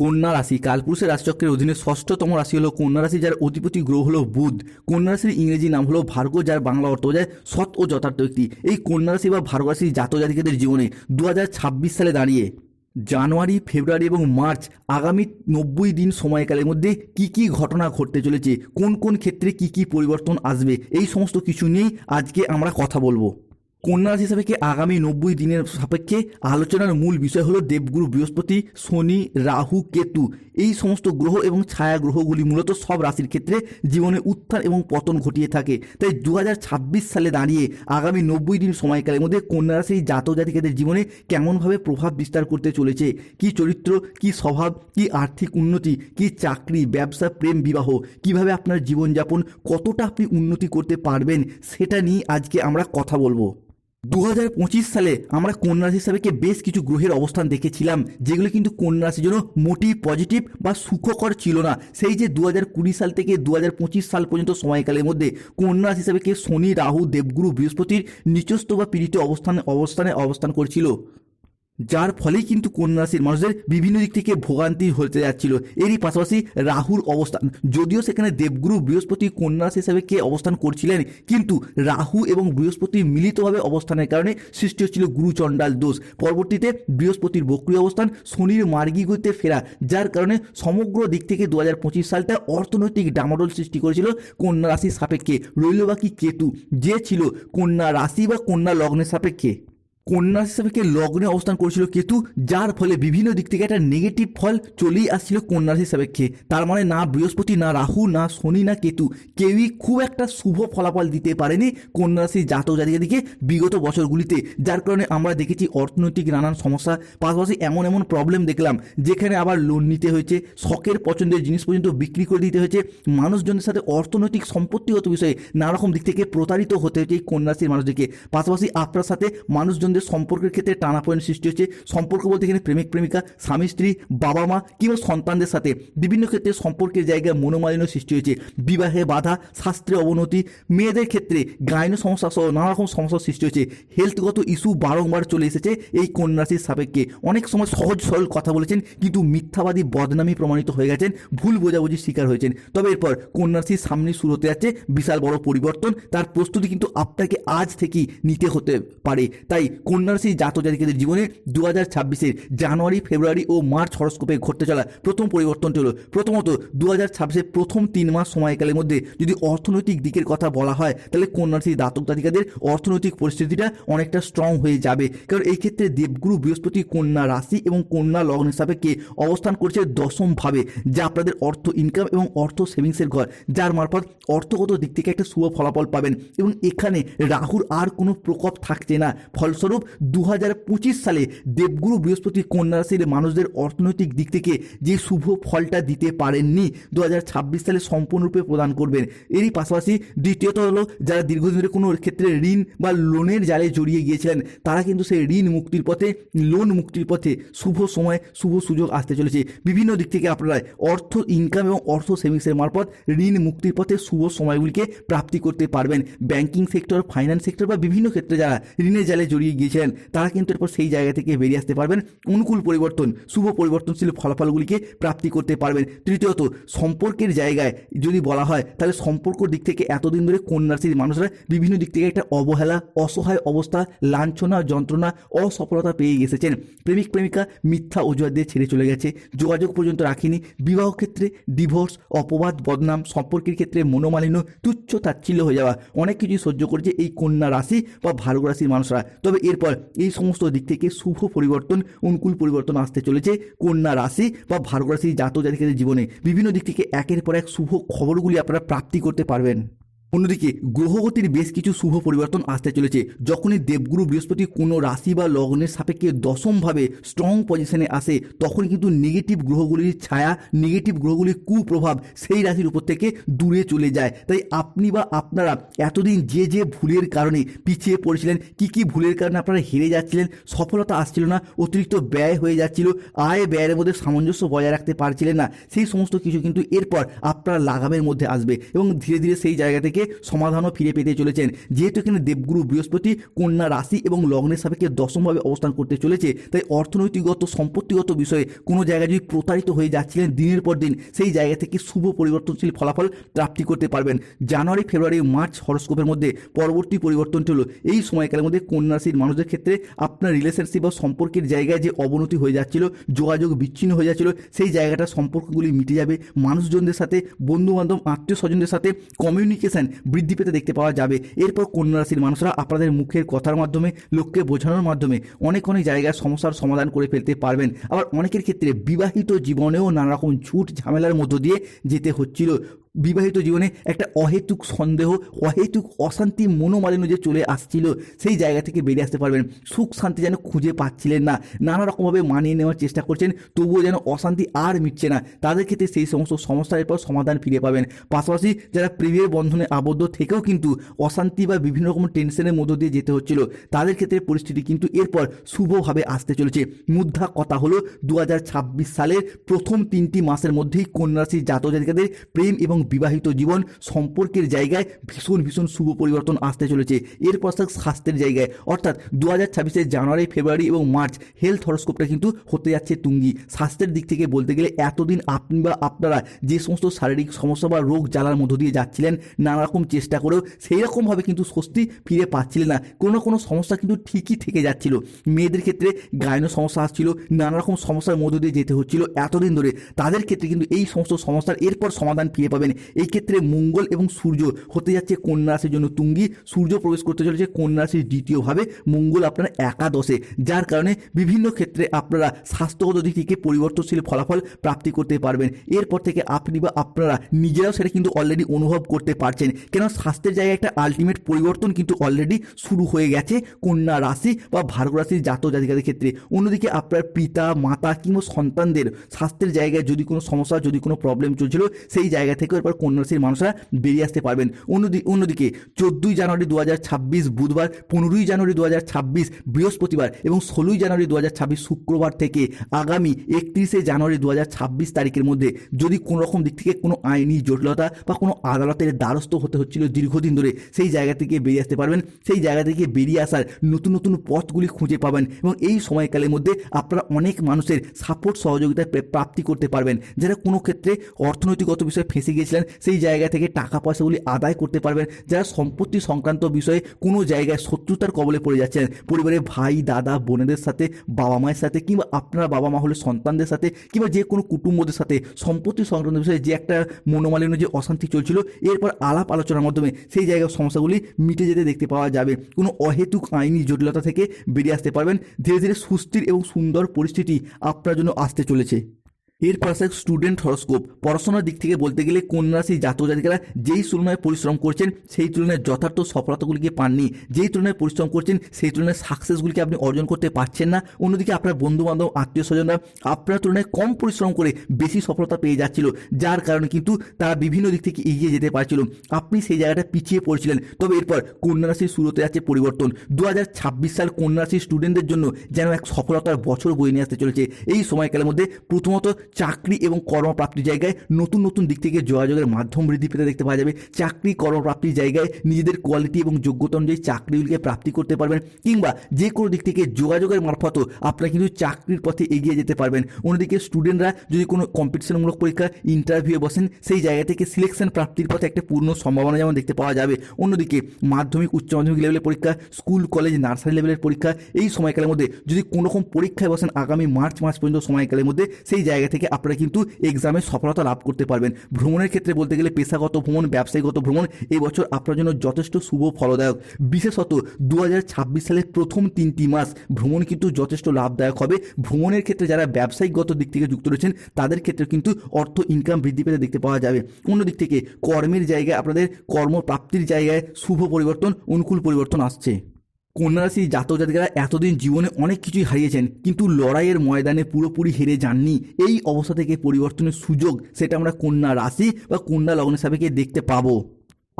কন্যা রাশি। কালপুরুষের রাশিচক্রের অধীনে ষষ্ঠতম রাশি হলো কন্যা রাশি, যার অধিপতি গ্রহ হলো বুধ। কন্যা রাশির ইংরেজি নাম হলো ভার্গ, যার বাংলা অর্থ বোঝায় সৎ ও যথার্থ ব্যক্তি। এই কন্যা রাশি বা ভার্গ রাশির জাতক জাতিকাদের জীবনে দু হাজার ছাব্বিশ সালে দাঁড়িয়ে জানুয়ারি, ফেব্রুয়ারি এবং মার্চ আগামী নব্বই দিন সময়কালের মধ্যে কি কি ঘটনা ঘটতে চলেছে, কোন কোন ক্ষেত্রে কি কি পরিবর্তন আসবে, এই সমস্ত কিছু নিয়েই আজকে আমরা কথা বলব। কন্যা রাশি সাপেক্ষে আগামী নব্বই দিনের সাপেক্ষে আলোচনার মূল বিষয় হলো দেবগুরু বৃহস্পতি, শনি, রাহু, কেতু। এই সমস্ত গ্রহ এবং ছায়া গ্রহগুলি মূলত সব রাশির ক্ষেত্রে জীবনে উত্থান এবং পতন ঘটিয়ে থাকে। তাই দু হাজার ছাব্বিশ সালে দাঁড়িয়ে আগামী নব্বই দিন সময়কালের মধ্যে কন্যা রাশির জাতক জাতিকাদের জীবনে কেমনভাবে প্রভাব বিস্তার করতে চলেছে? কি চরিত্র, কি স্বভাব, কি আর্থিক উন্নতি, কি চাকরি, ব্যবসা, প্রেম, বিবাহ, কীভাবে আপনার জীবনযাপন, কতটা আপনি উন্নতি করতে পারবেন, সেটা নিয়ে আজকে আমরা কথা বলব। দু হাজার পঁচিশ সালে আমরা কন্যা রাশি হিসাবে বেশ কিছু গ্রহের অবস্থান দেখেছিলাম, যেগুলো কিন্তু কন্যা রাশির জন্য মোটেই পজিটিভ বা সুখকর ছিল না। সেই যে দু কুড়ি সাল থেকে দুহাজার পঁচিশ সাল পর্যন্ত সময়কালের মধ্যে কন্যা রাশি হিসাবে শনি, রাহু, দেবগুরু, বৃহস্পতির নিচস্থ বা পীড়িত অবস্থানে অবস্থানে অবস্থান করছিল? যার ফলেই কিন্তু কন্যা রাশির মানুষদের বিভিন্ন দিক থেকে ভোগান্তি হতে যাচ্ছিল। এরই পাশাপাশি রাহুর অবস্থান। যদিও সেখানে দেবগুরু বৃহস্পতি কন্যা রাশি হিসাবে কে অবস্থান করছিলেন, কিন্তু রাহু এবং বৃহস্পতি মিলিতভাবে অবস্থানের কারণে সৃষ্টি হচ্ছিল গুরুচণ্ডাল দোষ। পরবর্তীতে বৃহস্পতির বক্রী অবস্থান শনির মার্গী গতিতে ফেরা, যার কারণে সমগ্র দিক থেকে দু হাজার পঁচিশ সালটা অর্থনৈতিক ডামাডোল সৃষ্টি করেছিল কন্যা রাশির সাপেক্ষে। রইল বাকি কেতু, যে ছিল কন্যা রাশি বা কন্যা লগ্নের সাপেক্ষে। কন্যা হিসাবে লগ্নে অবস্থান করেছিল কেতু, যার ফলে বিভিন্ন দিক থেকে একটা নেগেটিভ ফল চলেই আসছিল কন্যা রাশি সাপেক্ষে তার মানে না বৃহস্পতি, না রাহু, না শনি, না কেতু। কেউই খুব একটা শুভ ফলাফল দিতে পারেনি কন্যা রাশির জাতক জাতিকাদিকে বিগত বছরগুলিতে। যার কারণে আমরা দেখেছি অর্থনৈতিক নানান সমস্যা, পাশাপাশি এমন এমন প্রবলেম দেখলাম, যেখানে আবার লোন নিতে হয়েছে, শখের পছন্দের জিনিস পর্যন্ত বিক্রি করে দিতে হয়েছে, মানুষজনের সাথে অর্থনৈতিক সম্পত্তিগত বিষয়ে নানা রকম দিক থেকে প্রতারিত হতে হয়েছে এই কন্যা রাশির মানুষদেরকে। পাশাপাশি আপনার সাথে মানুষজনদের সম্পর্কের ক্ষেত্রে টানাপোড়েন সৃষ্টি হচ্ছে, সম্পর্ক বলতে এখানে প্রেমিক, প্রেমিকা, স্বামী, স্ত্রী, বাবা, মা কিংবা সন্তানদের সাথে বিভিন্ন ক্ষেত্রে সম্পর্কের জায়গায় মনোমালিন্য সৃষ্টি হয়েছে। বিবাহে বাধা, শাস্ত্রে অবনতি, মেয়েদের ক্ষেত্রে গায়ন সমস্যা সহ নানা রকম সমস্যার সৃষ্টি হয়েছে। হেলথগত ইস্যু বারংবার চলে এসেছে এই কন্যারাশির সাপেক্ষে। অনেক সময় সহজ সরল কথা বলেছেন, কিন্তু মিথ্যাবাদী বদনামী প্রমাণিত হয়ে গেছেন, ভুল বোঝাবুঝির শিকার হয়েছেন। তবে এরপর কন্যারাশির সামনে শুরু হতে যাচ্ছে বিশাল বড় পরিবর্তন। তার প্রস্তুতি কিন্তু আপনাকে আজ থেকেই নিতে হতে পারে। তাই কন্যা রাশি জাতক জীবনে দু হাজার ছাব্বিশের জানুয়ারি, ফেব্রুয়ারি ও মার্চ হরস্কোপে ঘটতে চলা প্রথম পরিবর্তনটি হলো, প্রথমত দু হাজার ছাব্বিশের প্রথম তিন মাস সময়কালের মধ্যে যদি অর্থনৈতিক দিকের কথা বলা হয়, তাহলে কন্যা রাশি জাতক জাতিকাদের অর্থনৈতিক পরিস্থিতিটা অনেকটা স্ট্রং হয়ে যাবে। কারণ এই ক্ষেত্রে দেবগুরু বৃহস্পতি কন্যা রাশি এবং কন্যা লগ্ন সাপেক্ষে অবস্থান করছে দশমভাবে, যা আপনাদের অর্থ ইনকাম এবং অর্থ সেভিংসের ঘর, যার মারফত অর্থগত দিক থেকে একটা শুভ ফলাফল পাবেন। এবং এখানে রাহুর আর কোনো প্রকোপ থাকছে না, ফলস্বরূপ দু হাজার পঁচিশ সালে দেবগুরু বৃহস্পতি কন্যা রাশির মানুষদের অর্থনৈতিক দিক থেকে যে শুভ ফলটা দিতে পারেননি দু হাজার ছাব্বিশ সালে সম্পূর্ণরূপে প্রদান করবেন। এরই পাশাপাশি দ্বিতীয়ত হলো যারা দীর্ঘদিন ধরে কোনো ক্ষেত্রে ঋণ বা লোনের জালে জড়িয়ে গিয়েছিলেন, তারা কিন্তু সেই ঋণ মুক্তির পথে, লোন মুক্তির পথে শুভ সময়, শুভ সুযোগ আসতে চলেছে। বিভিন্ন দিক থেকে আপনারা অর্থ ইনকাম এবং অর্থ সেভিংসের মারফত ঋণ মুক্তির পথে শুভ সময়গুলিকে প্রাপ্তি করতে পারবেন। ব্যাংকিং সেক্টর ফাইন্যান্স সেক্টর বা বিভিন্ন ক্ষেত্রে যারা ঋণের জালে জড়িয়ে গিয়েছিলেন, তারা কিন্তু এরপর সেই জায়গা থেকে বেরিয়ে আসতে পারবেন। অনুকূল পরিবর্তন, শুভ পরিবর্তনশীল ফলাফলগুলিকে প্রাপ্তি করতে পারবেন। তৃতীয়ত, সম্পর্কের জায়গায় যদি বলা হয়, তাহলে সম্পর্ক দিক থেকে এতদিন ধরে কন্যা রাশির মানুষরা বিভিন্ন দিক থেকে একটা অবহেলা, অসহায় অবস্থা, লাঞ্ছনা, যন্ত্রণা, অসফলতা পেয়ে এসেছেন। প্রেমিক, প্রেমিকা মিথ্যা অজুহাত দিয়ে ছেড়ে চলে গেছে। যোগাযোগ পর্যন্ত রাখিনি। বিবাহ ক্ষেত্রে ডিভোর্স অপবাদ, বদনাম, সম্পর্কের ক্ষেত্রে মনোমালিন্য, তুচ্ছ তাচ্ছিল্য হয়ে যাওয়া, অনেক কিছুই সহ্য করেছে এই কন্যা রাশি বা ভার্গ রাশির মানুষরা। তবে এরপর এই সমস্ত দিক থেকে শুভ পরিবর্তন, অনুকূল পরিবর্তন আসতে চলেছে। কন্যা রাশি বা ভারত রাশি জাতক জাতিকাদের জীবনে। বিভিন্ন দিক থেকে একের পর এক শুভ খবরগুলি আপনারা প্রাপ্তি করতে পারবেন। অন্যদিকে গ্রহগতির বেশ কিছু শুভ পরিবর্তন আসতে চলেছে। যখনই দেবগুরু বৃহস্পতি কোনো রাশি বা লগ্নের সাপেক্ষে দশমভাবে স্ট্রং পজিশনে আসে তখন কিন্তু নেগেটিভ গ্রহগুলির ছায়া নেগেটিভ গ্রহগুলির কুপ্রভাব সেই রাশির উপর থেকে দূরে চলে যায়। তাই আপনি বা আপনারা এতদিন যে যে ভুলের কারণে পিছিয়ে পড়েছিলেন, কি কি ভুলের কারণে আপনারা হেরে যাচ্ছিলেন, সফলতা আসছিল না, অতিরিক্ত ব্যয় হয়ে যাচ্ছিল, আয় ব্যয়ের মধ্যে সামঞ্জস্য বজায় রাখতে পারছিলেন না, সেই সমস্ত কিছু কিন্তু এরপর আপনার লাগামের মধ্যে আসবে এবং ধীরে ধীরে সেই জায়গা থেকে থেকে সমাধানও ফিরে পেতে চলেছেন। যেহেতু এখানে দেবগুরু বৃহস্পতি, কন্যা রাশি এবং লগ্নের সাপেক্ষে দশমভাবে অবস্থান করতে চলেছে, তাই অর্থনৈতিকগত, সম্পত্তিগত বিষয়ে কোনো জায়গায় যদি প্রতারিত হয়ে যাচ্ছিলেন দিনের পর দিন, সেই জায়গা থেকে শুভ পরিবর্তনশীল ফলাফল প্রাপ্তি করতে পারবেন। জানুয়ারি, ফেব্রুয়ারি, মার্চ হরস্কোপের মধ্যে পরবর্তী পরিবর্তনটি হলো, এই সময়কালের মধ্যে কন্যা রাশির মানুষদের ক্ষেত্রে আপনার রিলেশনশিপ বা সম্পর্কের জায়গায় যে অবনতি হয়ে যাচ্ছিল, যোগাযোগ বিচ্ছিন্ন হয়ে যাচ্ছিল, সেই জায়গাটা সম্পর্কগুলি মিটে যাবে। মানুষজনদের সাথে বন্ধু বান্ধব আত্মীয় স্বজনদের সাথে কমিউনিকেশন বৃদ্ধি পেতে দেখতে পাওয়া যাবে। এরপর কন্যা রাশির মানুষরা আপনাদের মুখের কথার মাধ্যমে, লোককে বোঝানোর মাধ্যমে অনেক অনেক জায়গায় সমস্যার সমাধান করে ফেলতে পারবেন। আবার অনেকের ক্ষেত্রে বিবাহিত জীবনেও নানা রকম ছুট ঝামেলার মধ্য দিয়ে যেতে হচ্ছিল। বিবাহিত জীবনে একটা অহেতুক সন্দেহ, অহেতুক অশান্তি মনোমালিন্য যে চলে আসছিল, সেই জায়গা থেকে বেরিয়ে আসতে পারবেন। সুখ শান্তি যেন খুঁজে পাচ্ছিলেন না। নানা রকমভাবে মানিয়ে নেওয়ার চেষ্টা করছেন, তবুও যেন অশান্তি আর মিটছে না। তাদের ক্ষেত্রে সেই সমস্ত সমস্যার এরপর সমাধান ফিরে পাবেন। পাশাপাশি যারা প্রেমের বন্ধনে আবদ্ধ থেকেও কিন্তু অশান্তি বা বিভিন্ন রকম টেনশনের মধ্য দিয়ে যেতে হচ্ছিল, তাদের ক্ষেত্রে পরিস্থিতি কিন্তু এরপর শুভভাবে আসতে চলেছে। মুদ্রা কথা হলো দু হাজার ছাব্বিশ সালের প্রথম তিনটি মাসের মধ্যেই কন্যা রাশির জাতক জাতিকাদের প্রেম এবং বিবাহিত জীবন সম্পর্কের জায়গায় ভীষণ ভীষণ শুভ পরিবর্তন আসতে চলেছে। এরপর থাক স্বাস্থ্যের জায়গায়। অর্থাৎ দু হাজার ছাব্বিশের জানুয়ারি, ফেব্রুয়ারি এবং মার্চ হেলথ হরস্কোপটা কিন্তু হতে যাচ্ছে তুঙ্গি। স্বাস্থ্যের দিক থেকে বলতে গেলে এতদিন আপনি বা আপনারা যে সমস্ত শারীরিক সমস্যা বা রোগ জ্বালার মধ্য দিয়ে যাচ্ছিলেন নানা রকম চেষ্টা করেও সেই রকমভাবে কিন্তু স্বস্তি ফিরে পাচ্ছিলেন না। কোনো না কোনো সমস্যা কিন্তু ঠিকই থেকে যাচ্ছিল। মেয়েদের ক্ষেত্রে গায়ন সমস্যা আসছিল নানা রকম সমস্যার মধ্য দিয়ে যেতে হচ্ছিল এতদিন ধরে। তাদের ক্ষেত্রে কিন্তু এই সমস্ত সমস্যার এরপর সমাধান ফিরে পাবেন এই ক্ষেত্রে মঙ্গল এবং সূর্য হতে যাচ্ছে কন্যা রাশির জন্য তুঙ্গি, সূর্য প্রবেশ করতে চলেছে কন্যা রাশির দ্বিতীয়ভাবে, মঙ্গল আপনার একাদশে, যার কারণে বিভিন্ন ক্ষেত্রে আপনারা স্বাস্থ্যগত দিক থেকে পরিবর্তনশীল ফলাফল প্রাপ্তি করতে পারবেন। এরপর থেকে আপনি বা আপনারা নিজেরাও সেটা কিন্তু অলরেডি অনুভব করতে পারছেন। কেন স্বাস্থ্যের জায়গায় একটা আলটিমেট পরিবর্তন কিন্তু অলরেডি শুরু হয়ে গেছে কন্যা রাশি বা ভার্গ রাশির জাতক জাতিকাদের ক্ষেত্রে। অন্যদিকে আপনার পিতা, মাতা কিংবা সন্তানদের স্বাস্থ্যের জায়গায় যদি কোনো সমস্যা, যদি কোনো প্রবলেম চলছিল, সেই জায়গা থেকে এরপর কন্যা রাশির মানুষরা বেরিয়ে আসতে পারবেন। অন্যদিকে অন্যদিকে চোদ্দোই জানুয়ারি দু হাজার ছাব্বিশ বুধবার, পনেরোই জানুয়ারি দু হাজার ছাব্বিশ বৃহস্পতিবার এবং ষোলোই জানুয়ারি দু হাজার ছাব্বিশ শুক্রবার থেকে আগামী একত্রিশে জানুয়ারি দু হাজার ছাব্বিশ তারিখের মধ্যে যদি কোনো রকম দিক থেকে কোনো আইনি জটিলতা বা কোনো আদালতের দ্বারস্থ হতে হচ্ছিল দীর্ঘদিন ধরে, সেই জায়গা থেকে বেরিয়ে আসতে পারবেন। সেই জায়গা থেকে বেরিয়ে আসার নতুন নতুন পথগুলি খুঁজে পাবেন এবং এই সময়কালের মধ্যে আপনারা অনেক মানুষের সাপোর্ট সহযোগিতা প্রাপ্তি করতে পারবেন, যারা কোনো ক্ষেত্রে অর্থনৈতিকগত বিষয়ে ফেঁসে গিয়েছিলেন সেই জায়গা থেকে টাকা পয়সাগুলি আদায় করতে পারবেন। যারা সম্পত্তি সংক্রান্ত বিষয়ে কোনো জায়গায় শত্রুতার কবলে পড়ে যাচ্ছেন, পরিবারের ভাই, দাদা, বোনেদের সাথে, বাবা মায়ের সাথে, কিংবা আপনার বাবা মা হলে সন্তানদের সাথে, কিংবা যে কোনো কুটুম্বদের সাথে, সম্পত্তি সংক্রান্ত বিষয়ে যে একটা মনোমালিন্য, যে অশান্তি চলছিল, এরপর আলাপ আলোচনার মাধ্যমে সেই জায়গার সমস্যাগুলি মিটে যেতে দেখতে পাওয়া যাবে। কোনো অহেতুক আইনি জটিলতা থেকে বেরিয়ে আসতে পারবেন। ধীরে ধীরে সুস্থির এবং সুন্দর পরিস্থিতি আপনার জন্য আসতে চলেছে। এরপর আসে স্টুডেন্ট হরস্কোপ পড়াশোনার দিক থেকে বলতে গেলে কন্যা রাশি জাতক জাতিকারা যেই তুলনায় পরিশ্রম করছেন, সেই তুলনায় যথার্থ সফলতাগুলিকে পাননি। যেই তুলনায় পরিশ্রম করছেন, সেই তুলনায় সাকসেসগুলিকে আপনি অর্জন করতে পারছেন না। অন্যদিকে আপনার বন্ধু বান্ধব আত্মীয় স্বজনরা আপনার তুলনায় কম পরিশ্রম করে বেশি সফলতা পেয়ে যাচ্ছিল, যার কারণে কিন্তু তারা বিভিন্ন দিক থেকে এগিয়ে যেতে পারছিল। আপনি সেই জায়গাটা পিছিয়ে পড়ছিলেন। তবে এরপর কন্যা রাশির শুরুতে যাচ্ছে পরিবর্তন। দু হাজার ছাব্বিশ সাল কন্যা রাশির স্টুডেন্টদের জন্য যেন এক সফলতার বছর বয়ে নিয়ে আসতে চলেছে। এই সময়কালের মধ্যে প্রথমত চাকরি এবং কর্মপ্রাপ্তির জায়গায় নতুন নতুন দিক থেকে যোগাযোগের মাধ্যম বৃদ্ধি পেতে দেখতে পাওয়া যাবে। চাকরি, কর্মপ্রাপ্তির জায়গায় নিজেদের কোয়ালিটি এবং যোগ্যতা অনুযায়ী চাকরিগুলিকে প্রাপ্তি করতে পারবেন কিংবা যে কোনো দিক থেকে যোগাযোগের মারফতও আপনারা কিন্তু চাকরির পথে এগিয়ে যেতে পারবেন। অন্যদিকে স্টুডেন্টরা যদি কোনো কম্পিটিশনমূলক পরীক্ষা ইন্টারভিউ বসেন, সেই জায়গা থেকে সিলেকশন প্রাপ্তির পথে একটা পূর্ণ সম্ভাবনা যেমন দেখতে পাওয়া যাবে। অন্যদিকে মাধ্যমিক, উচ্চ মাধ্যমিক লেভেলের পরীক্ষা স্কুল কলেজ নার্সারি লেভেলের পরীক্ষা, এই সময়কালের মধ্যে যদি কোনো রকম পরীক্ষায় বসেন, আগামী মার্চ মাস পর্যন্ত সময়কালের মধ্যে সেই জায়গা থেকে আপনারা কিন্তু এক্সামে সফলতা লাভ করতে পারবেন। ভ্রমণের ক্ষেত্রে বলতে গেলে পেশাগত ভ্রমণ, ব্যবসায়ীগত ভ্রমণ এই বছর আপনার জন্য যথেষ্ট শুভ ফলদায়ক। বিশেষত দু হাজার ছাব্বিশ সালের প্রথম তিনটি মাস ভ্রমণ কিন্তু যথেষ্ট লাভদায়ক হবে। ভ্রমণের ক্ষেত্রে যারা ব্যবসায়িকগত দিক থেকে যুক্ত রয়েছেন, তাদের ক্ষেত্রে কিন্তু অর্থ ইনকাম বৃদ্ধি পেতে দেখতে পাওয়া যাবে। অন্য দিক থেকে কর্মের জায়গায় আপনাদের কর্মপ্রাপ্তির জায়গায় শুভ পরিবর্তন, অনুকূল পরিবর্তন আসছে। কন্যা রাশি জাতক জাতিকারা এতদিন জীবনে অনেক কিছুই হারিয়েছেন, কিন্তু লড়াইয়ের ময়দানে পুরোপুরি হেরে যাননি। এই অবস্থা থেকে পরিবর্তনের সুযোগ সেটা আমরা কন্যা রাশি বা কন্যা লগ্নের সাপেক্ষে দেখতে পাবো।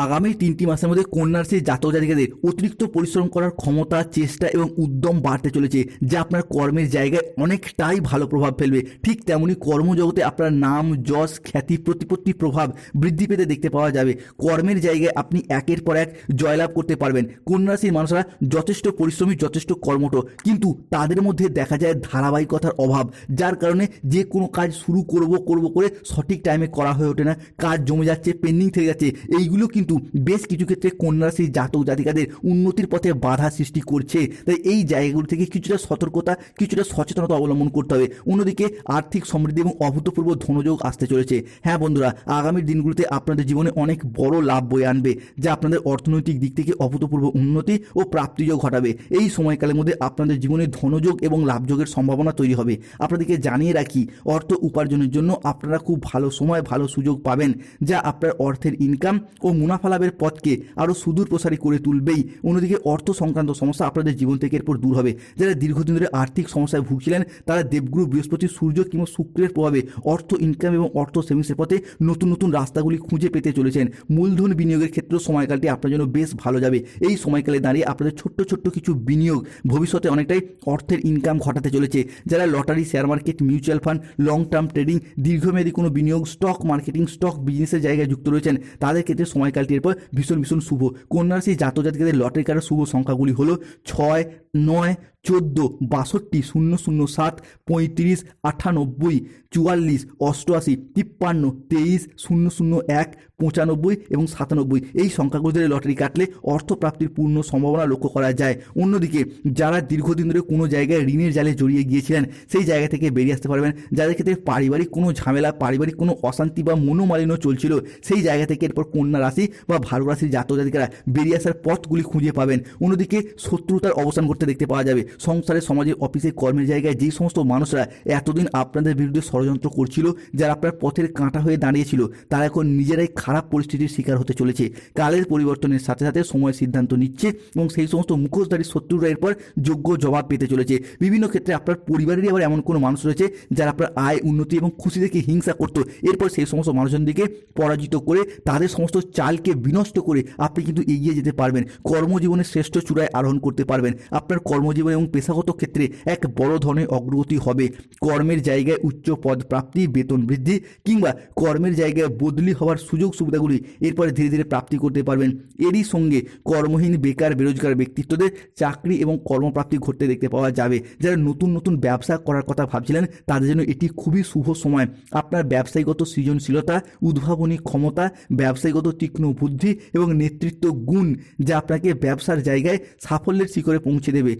আগামী তিনটি মাসের মধ্যে কন্যা রাশির জাতক জাতিকাদের অতিরিক্ত পরিশ্রম করার ক্ষমতা, চেষ্টা এবং উদ্যম বাড়তে চলেছে, যা আপনার কর্মের জায়গায় অনেকটাই ভালো প্রভাব ফেলবে। ঠিক তেমনি কর্মজগতে আপনার নাম, যশ, খ্যাতি প্রতিপত্তি প্রভাব বৃদ্ধি পেতে দেখতে পাওয়া যাবে। কর্মের জায়গায় আপনি একের পর এক জয়লাভ করতে পারবেন। কন্যা রাশির মানুষরা যথেষ্ট পরিশ্রমী, যথেষ্ট কর্মঠ, কিন্তু তাদের মধ্যে দেখা যায় ধারাবাহিকতার অভাব, যার কারণে যে কোনো কাজ শুরু করব করব করে সঠিক টাইমে করা হয়ে ওঠে না। কাজ জমে যাচ্ছে পেন্ডিং থেকে যাচ্ছে। এইগুলো কিন্তু বেশ কিছু ক্ষেত্রে কন্যা রাশির জাতক জাতিকাদের উন্নতির পথে বাধা সৃষ্টি করছে। তাই এই জায়গাগুলো থেকে কিছুটা সতর্কতা, কিছুটা সচেতনতা অবলম্বন করতে হবে। অন্যদিকে আর্থিক সমৃদ্ধি এবং অভূতপূর্ব ধনযোগ আসতে চলেছে। হ্যাঁ বন্ধুরা, আগামী দিনগুলোতে আপনাদের জীবনে অনেক বড় লাভ বয়ে আনবে, যা আপনাদের অর্থনৈতিক দিক থেকে অভূতপূর্ব উন্নতি ও প্রাপ্তিযোগ ঘটাবে। এই সময়কালের মধ্যে আপনাদের জীবনে ধনযোগ এবং লাভযোগের সম্ভাবনা তৈরি হবে। আপনাদেরকে জানিয়ে রাখি, অর্থ উপার্জনের জন্য আপনারা খুব ভালো সময়, ভালো সুযোগ পাবেন, যা আপনার অর্থের ইনকাম ও মুনাফা লাভের পথকে আরও সুদূর প্রসারী করে তুলবেই। অন্যদিকে অর্থ সংক্রান্ত সমস্যা আপনাদের জীবন থেকে এরপর দূর হবে। যারা দীর্ঘদিন ধরে আর্থিক সমস্যায় ভুগছিলেন, তারা দেবগুরু বৃহস্পতি, সূর্য কিংবা শুক্রের প্রভাবে অর্থ ইনকাম এবং অর্থ সেভিংসের পথে নতুন নতুন রাস্তাগুলি খুঁজে পেতে চলেছেন। মূলধন বিনিয়োগের ক্ষেত্রে সময়কালটি আপনার জন্য বেশ ভালো যাবে। এই সময়কালে দাঁড়িয়ে আপনাদের ছোট্ট ছোট্ট কিছু বিনিয়োগ ভবিষ্যতে অনেকটাই অর্থের ইনকাম ঘটাতে চলেছে। যারা lottery share market mutual fund long term trading দীর্ঘমেয়াদী কোনো বিনিয়োগ স্টক মার্কেটিং স্টক বিজনেসের জায়গায় যুক্ত রয়েছেন, তাদের ক্ষেত্রে সময়কালটি এরপর ভীষণ ভীষণ শুভ। কন্যা রাশি জাতজাতিকাদের লটারি কার্ডের শুভ সংখ্যাগুলি হলো ছয়, নয় চোদ্দ, বাষট্টি, শূন্য শূন্য, সাত, পঁয়ত্রিশ, আটানব্বই, চুয়াল্লিশ, অষ্টআশি, তিপ্পান্ন, তেইশ, শূন্য শূন্য, এক, পঁচানব্বই এবং সাতানব্বই। এই সংখ্যাগুলো ধরে লটারি কাটলে অর্থপ্রাপ্তির পূর্ণ সম্ভাবনা লক্ষ্য করা যায়। অন্যদিকে, যারা দীর্ঘদিন ধরে কোনো জায়গায় ঋণের জালে জড়িয়ে গিয়েছিলেন, সেই জায়গা থেকে বেরিয়ে আসতে পারবেন। যাদের ক্ষেত্রে পারিবারিক কোনো ঝামেলা, পারিবারিক কোনো অশান্তি বা মনোমালিন্য চলছিল, সেই জায়গা থেকে এরপর কন্যা রাশি বা ভারত রাশির জাতক জাতিকারা বেরিয়ে আসার পথগুলি খুঁজে পাবেন। অন্যদিকে শত্রুতার অবসান করতে দেখতে পাওয়া যাবে। সংসারে সমাজে অফিসে কর্মের জায়গায় যেই সমস্ত মানুষরা এতদিন আপনাদের বিরুদ্ধে ষড়যন্ত্র করছিল, যারা আপনার পথের কাঁটা হয়ে দাঁড়িয়েছিল, তারা এখন নিজেরাই খারাপ পরিস্থিতির শিকার হতে চলেছে। কালের পরিবর্তনের সাথে সাথে সময় সিদ্ধান্ত নিচ্ছে এবং সেই সমস্ত মুখোশধারী শত্রুরা এরপর যোগ্য জবাব পেতে চলেছে। বিভিন্ন ক্ষেত্রে আপনার পরিবারেরই আবার এমন কোনো মানুষ রয়েছে, যারা আপনার আয়, উন্নতি এবং খুশি দেখে হিংসা করতো। এরপর সেই সমস্ত মানুষজনদিকে পরাজিত করে, তাদের সমস্ত চালকে বিনষ্ট করে আপনি কিন্তু এগিয়ে যেতে পারবেন। কর্মজীবনের শ্রেষ্ঠ চূড়ায় আরোহণ করতে পারবেন। আপনার কর্মজীবন এবং পেশাগত ক্ষেত্রে এক বড় ধরনের অগ্রগতি হবে। কর্মের জায়গায় উচ্চ পদ প্রাপ্তি বেতন বৃদ্ধি কিংবা কর্মের জায়গায় বদলি হওয়ার সুযোগ সুবিধাগুলি এরপরে ধীরে ধীরে প্রাপ্তি করতে পারবেন। এরই সঙ্গে কর্মহীন, বেকার, বেরোজগার ব্যক্তিত্বদের চাকরি এবং কর্মপ্রাপ্তি ঘটতে দেখতে পাওয়া যাবে। যারা নতুন নতুন ব্যবসা করার কথা ভাবছিলেন, তাদের জন্য এটি খুবই শুভ সময়। আপনার ব্যবসায়ীগত সৃজনশীলতা, উদ্ভাবনী ক্ষমতা, ব্যবসায়ীগত তীক্ষ্ণ বুদ্ধি এবং নেতৃত্ব গুণ যা আপনাকে ব্যবসার জায়গায় সাফল্যের শিখরে পৌঁছে দেবে।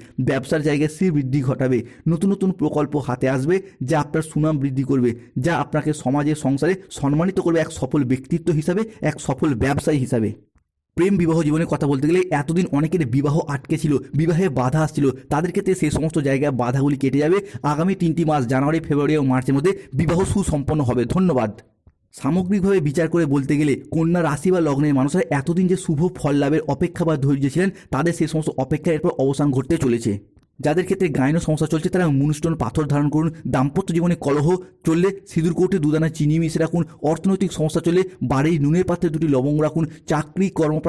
ব্যবসার জায়গায় সে শ্রীবৃদ্ধি ঘটাবে। নতুন নতুন প্রকল্প হাতে আসবে যা আপনার সুনাম বৃদ্ধি করবে, যা আপনাকে সমাজে সংসারে সম্মানিত করবে এক সফল ব্যক্তিত্ব হিসাবে, এক সফল ব্যবসায়ী হিসাবে। প্রেম বিবাহ জীবনের কথা বলতে গেলে এতদিন অনেকের বিবাহ আটকে ছিল, বিবাহে বাধা আসছিল। তাদের ক্ষেত্রে সেই সমস্ত জায়গায় বাধাগুলি কেটে যাবে। আগামী তিনটি মাস, জানুয়ারি, ফেব্রুয়ারি ও মার্চের মধ্যে বিবাহ সুসম্পন্ন হবে। ধন্যবাদ। সামগ্রিকভাবে বিচার করে বলতে গেলে, কন্যা রাশি বা লগ্নের মানুষরা এতদিন যে শুভ ফল লাভের অপেক্ষা বা ধৈর্য ছিলেন, তাদের সেই সমস্ত অপেক্ষা এরপর অবসান ঘটতে চলেছে। যাদের ক্ষেত্রে গায়ন সমস্যা চলছে, তারা মুনস্টোন, পাথর ধারণ করুন, দাম্পত্য জীবনে কলহ চললে সিঁদুর কোটে দুদানা চিনি মিশে রাখুন, অর্থনৈতিক সমস্যা চললে বাড়ির নুনের পাত্রে দুটি লবঙ্গ রাখুন, চাকরি কর্মপ্রাপ্তি